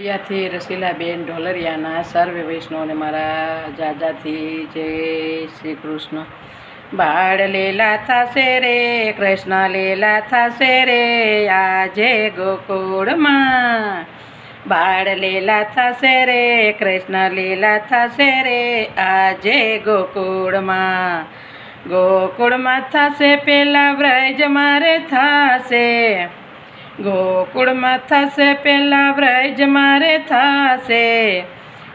પ્રિયાથી રસીલાબેન ઢોલરિયાના સર્વે વૈષ્ણવને મારા જાજાથી જય શ્રી કૃષ્ણ. બાળ લીલા થશે રે, કૃષ્ણ લીલા થશે રે, આજે ગોકુળમાં. બાળ લીલા થશે રે, કૃષ્ણ લીલા થશે રે, આજે ગોકુળમાં. ગોકુળમાં થશે, પેલા વ્રજ મારે થશે. ગોકુળમાં થશે પેલા વ્રજ મારે થશે.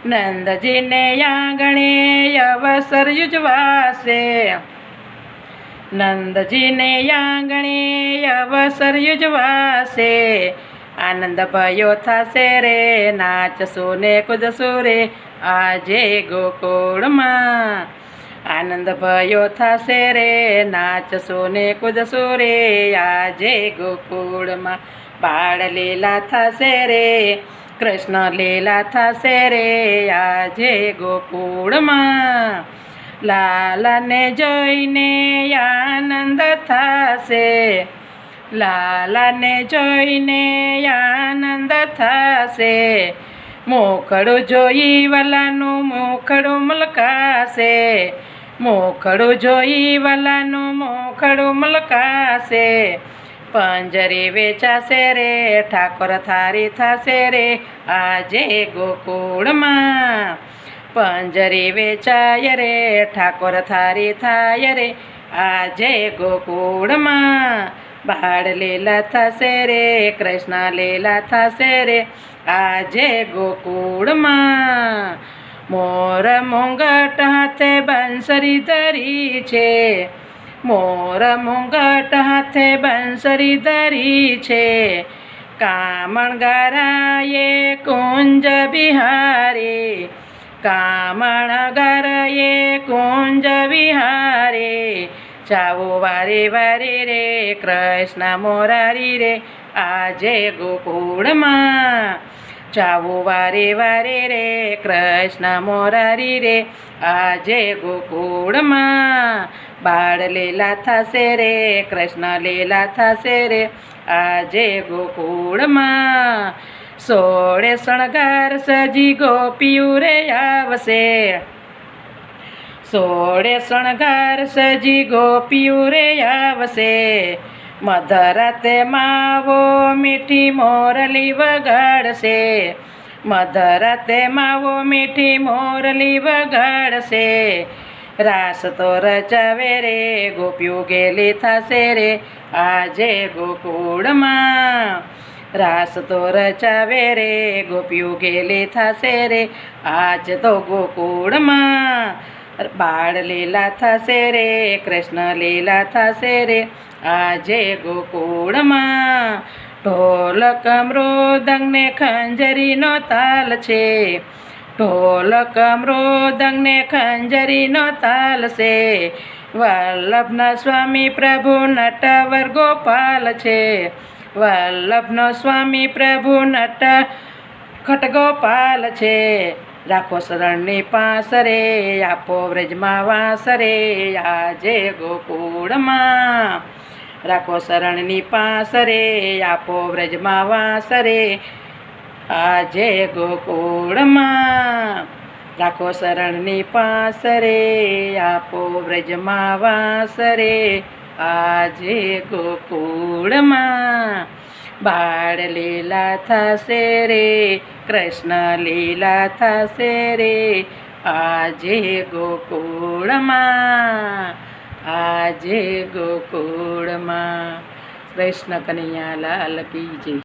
નંદજીને આંગણે અવસર યુજવાશે. નંદજીને આંગણે અવસર યુજવાશે. આનંદ ભયો થશે રે, નાચશો ને કૂદશો રે. આજે ગોકુળમાં આનંદ ભયો થશે રે નાચશો ને કૂદશો રે આજે ગોકુળમાં બાળ લીલા થશે રે, કૃષ્ણ લીલા થશે રે, આજે ગોકુળમાં લાલાને જોઈને આનંદ થશે. લાલાને જોઈને આનંદ થશે. મોખડું જોઈ વાલાનું મોખડું મલકાશે. મોખડું જોઈ વાલાનું મોખડું મલકાશે. પંજરી વેચાશે રે, ઠાકોર થારી થશે રે, આજે ગોકુળમાં. પંજરી વેચાય રે, ઠાકોર થારી થાય રે, આજે ગોકુળમાં. બાળ લીલા થશે રે, કૃષ્ણ લીલા થશે રે, આજે ગોકુળમાં. મોર મુંગટ હાથે બંસરી ધરી છે. મોર મુંગટ હાથે બંસરી ધરી છે. કામણ ગારાએ કુંજ બિહારી કામણ ગરએ કુંજ બિહારી જાવો વારે વારે રે કૃષ્ણ મોરારી રે. આજે ગોકુળમાં જાવો વારે વારે રે, કૃષ્ણ મોરારી રે, આજે ગોકુળમાં બાળ લેલા થશે રે, કૃષ્ણ લેલા થશે રે, આજે ગોકુળમાં સોળે શણગાર સજી ગોપીયું રે આવશે. સોળે શણગાર સજી ગોપીયું રે આવશે. મધરાતે માવો મીઠી મોરલી વગાડશે. મધરાતે માવો મીઠી મોરલી વગાડશે. રાસ તો રચાવે રે ગોપ્યું ગેલી થશે રે, આજે ગોકુળમાં. રાસ તો રચાવે રે ગોપ્યું ગેલી થશે રે, આજ તો ગોકુળમાં. બાળ લીલા થશે રે, કૃષ્ણ લીલા થશે રે, આજે ગોકુળમાં ઢોલક મૃદંગને ખંજરીનો તાલ છે. ઢોલક મૃદંગને ખંજરીનો તાલ છે. વલ્લભના સ્વામી પ્રભુ નટવર ગોપાલ છે. વલ્લભનો સ્વામી પ્રભુ નટ ખટગોપાલ છે. રાખો શરણની પાસરે, આપો વ્રજમાં વાસરે, આજે ગોકુળમાં. રાખો શરણની પાસરે, આપો વ્રજમાં વાસરે, આજે ગોકુળમાં. રાખો શરણની પાસરે, આપો વ્રજમાં વાસરે, આજે ગોકુળમાં. બાળ લીલા થશે રે કૃષ્ણ લીલા થશે રે, આજે ગોકુળમાં આજે ગોકુળમાં. કૃષ્ણ કનૈયા લાલ કી